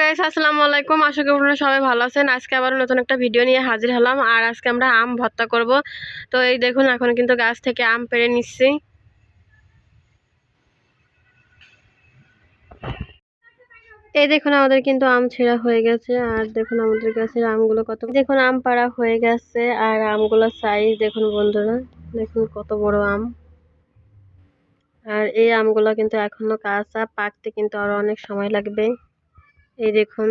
Guys আসসালামু আলাইকুম। আশা করি আপনারা সবাই ভালো আছেন। আজকে আবার নতুন একটা ভিডিও নিয়ে হাজির হলাম। আর আজকে আমরা আম ভর্তা করব। তো এই দেখুন, এখন কিন্তু গাছ থেকে আম পেড়ে নিচ্ছি। এই দেখুন, আমাদের কিন্তু আম ছেঁড়া হয়ে গেছে। আর দেখুন, আমাদের গাছের আমগুলো কত দেখুন, আম পাড়া হয়ে গেছে। আর আমগুলোর সাইজ দেখুন বন্ধুরা, দেখুন কত বড় আম। আর এই আমগুলো কিন্তু এখনও কাঁচা। পাকতে কিন্তু আরও অনেক সময় লাগবে। এই দেখুন।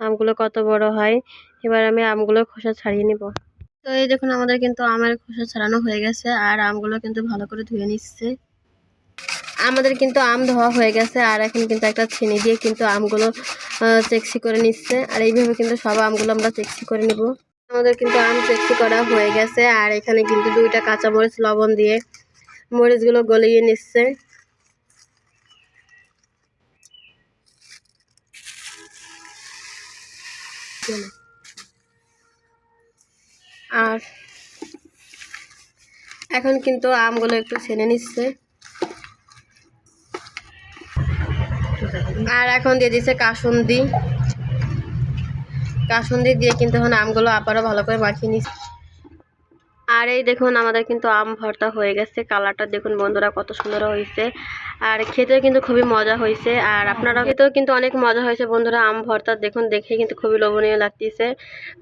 আমগুলো কত বড় হয়। এবার আমি আমগুলো খোসা ছাড়িয়ে নিব। তো এই দেখুন, আমাদের কিন্তু আমের খোসা ছাড়ানো হয়ে গেছে আর আমগুলো কিন্তু ভালো করে ধুয়ে নিচ্ছে। আমাদের কিন্তু আম ধোয়া হয়ে গেছে আর এখন কিন্তু একটা ছিনি দিয়ে কিন্তু আমগুলো চেকসি করে নিচ্ছে। আর এইভাবে কিন্তু সব আমগুলো আমরা চেকসি করে নিব। আমাদের কিন্তু আম চেকসি করা হয়ে গেছে আর এখানে কিন্তু দুইটা কাঁচামরিচ লবণ দিয়ে মরিচগুলো গলিয়ে নিচ্ছে। আর এখন কিন্তু আমগুলো একটু ছেনে নিচ্ছে। আর এখন দিয়ে দিচ্ছে কাসুন্দি। কাসুন্দি দিয়ে কিন্তু এখন আমগুলো আবারও ভালো করে মাখিয়ে নিচ্ছে। আর এই দেখুন, আমাদের কিন্তু আম ভর্তা হয়ে গেছে। কালারটা দেখুন বন্ধুরা, কত সুন্দর হয়েছে। আর খেতেও কিন্তু খুবই মজা হয়েছে। আর আপনারা খেতেও কিন্তু অনেক মজা হয়েছে বন্ধুরা, আম ভর্তা। দেখুন, দেখে কিন্তু খুবই লোভনীয় লাগতেছে।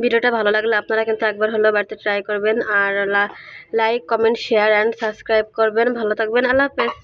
ভিডিওটা ভালো লাগলে আপনারা কিন্তু একবার হলেও বাড়িতে ট্রাই করবেন। আর like comment share and subscribe করবেন। ভালো থাকবেন। আল্লাহ হাফেজ।